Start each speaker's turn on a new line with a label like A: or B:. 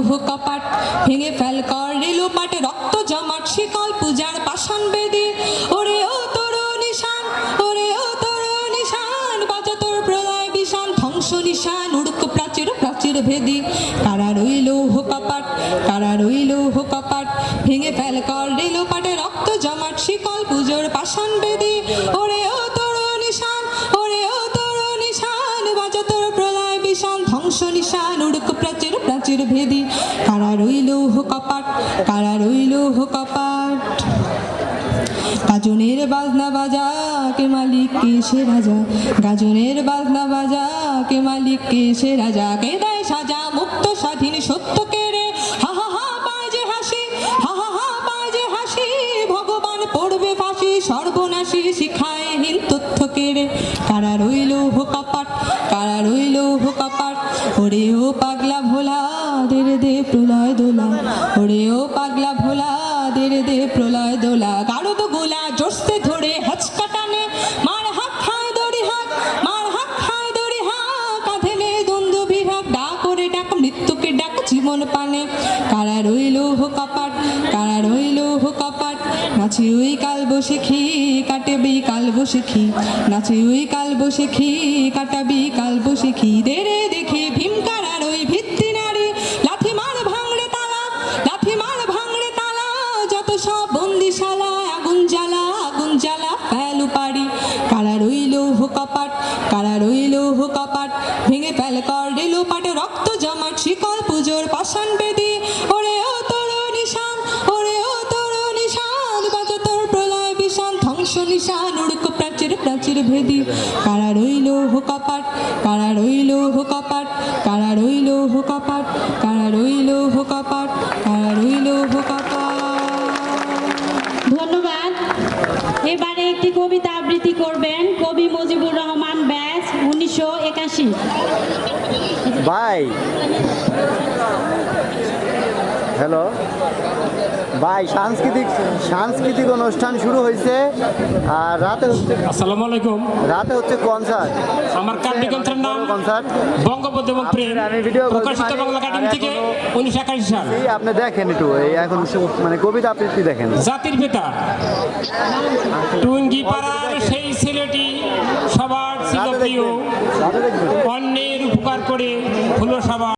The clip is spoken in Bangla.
A: ভেঙে ফেল কর রেলো পাটে রক্ত জমাট, শিকল পূজার পাষাণ বেদি। ওরে ও তোর নিশান, ওরে ও তোর নিশান বাজা তোর প্রলয় বিশান ধ্বংস নিশান, উড়ুক প্রাচীর প্রাচীর ভেদি। কারা রইল হোকাপাট কারা রইল হোকাপাট ভেঙে ফেল কর রেলো পাটে রক্ত জমাট, শিকল পুজোর পাষাণ বেদি। ও প্রাচীর ভেদি। কারা রইল হোকাপাট কারা রইল হোকাপাট গাজনের বাজনা বাজা, কে মালিক, কে সে রাজা? গাজনের বাজনা বাজা, কে মালিক, কে সে রাজা? কে দেয় সাজা মুক্ত, স্বাধীন, সত্য কে রে? হা হা যে হাসি, হা হা যে হাসি। ভগবান পড়বে ফাঁসি, সর্বনাশী শিখায় রইল হোকাপাট কারা রইল হোকাপাট ওরে ও পাগলা ভোলা দে রে দে প্রলয় দোলা। ওরে ও পাগলা ভোলা দে রে দে প্রলয় দোলা। তো গোলা, জোরসে জীবন পানে। কারা রইল হোকাপাট কারা রইল হোকাপাট নাচি ওই কাল বসে খি কাটেবি কাল বসে খি নাচি ওই কাল বসে খি কাটাবি কাল বসে খি দে রে দেখি ভীম কারার ওই ভিত্তি নারী? লাথি মার ভাঙড়ে তালা লাথি মার ভাঙড়ে তালা। যত সব বন্দিশালা, আগুন জ্বালা আগুন জ্বালা ফেলু পারি কারা রইল হোকাপাট কারা রইল হোকাপাট ভেঙে ফেল কর পুজোর পাষাণ বেদি। ওরে ও তোর নিশান, ওরে ও তোর নিশান, বাজে তোর প্রলয় বিশান ধ্বংস নিশান, উড়ুক প্রাচীর প্রাচীর ভেদি। কারা রইল হোকাপাট, কারা রইল হোকাপাট, কারা রইল হোকাপাট, কারা রইল হোকাপাট।
B: এবারে একটি কবিতা আবৃত্তি করবেন কবি মুজিবুর রহমান ব্যাস উনিশশো একাশি।
C: ভাই। হ্যালো ভাই সাংস্কৃতিক সাংস্কৃতিক অনুষ্ঠান শুরু হয়েছে। আর রাতে হচ্ছে
D: আসসালামু আলাইকুম।
C: রাতে হচ্ছে কনসার্ট
D: আমার কাব্যগ্রন্থের নাম
C: কনসার্ট
D: বঙ্গবন্ধু এবং প্রেম।
C: আমি ভিডিও
D: প্রকাশিত
C: মানে
D: বাংলা একাডেমি থেকে
C: এখনো-
D: উনিশশো একাশি সাল।
C: এই আপনি দেখেন একটু এই এখন মানে কবিতা আবৃত্তি দেখেন।
D: জাতির পিতা। টুঙ্গি পাড়ার সেই ছেলেটি সবার ছিল প্রিয় অন্যের উপকার করে হলো সবার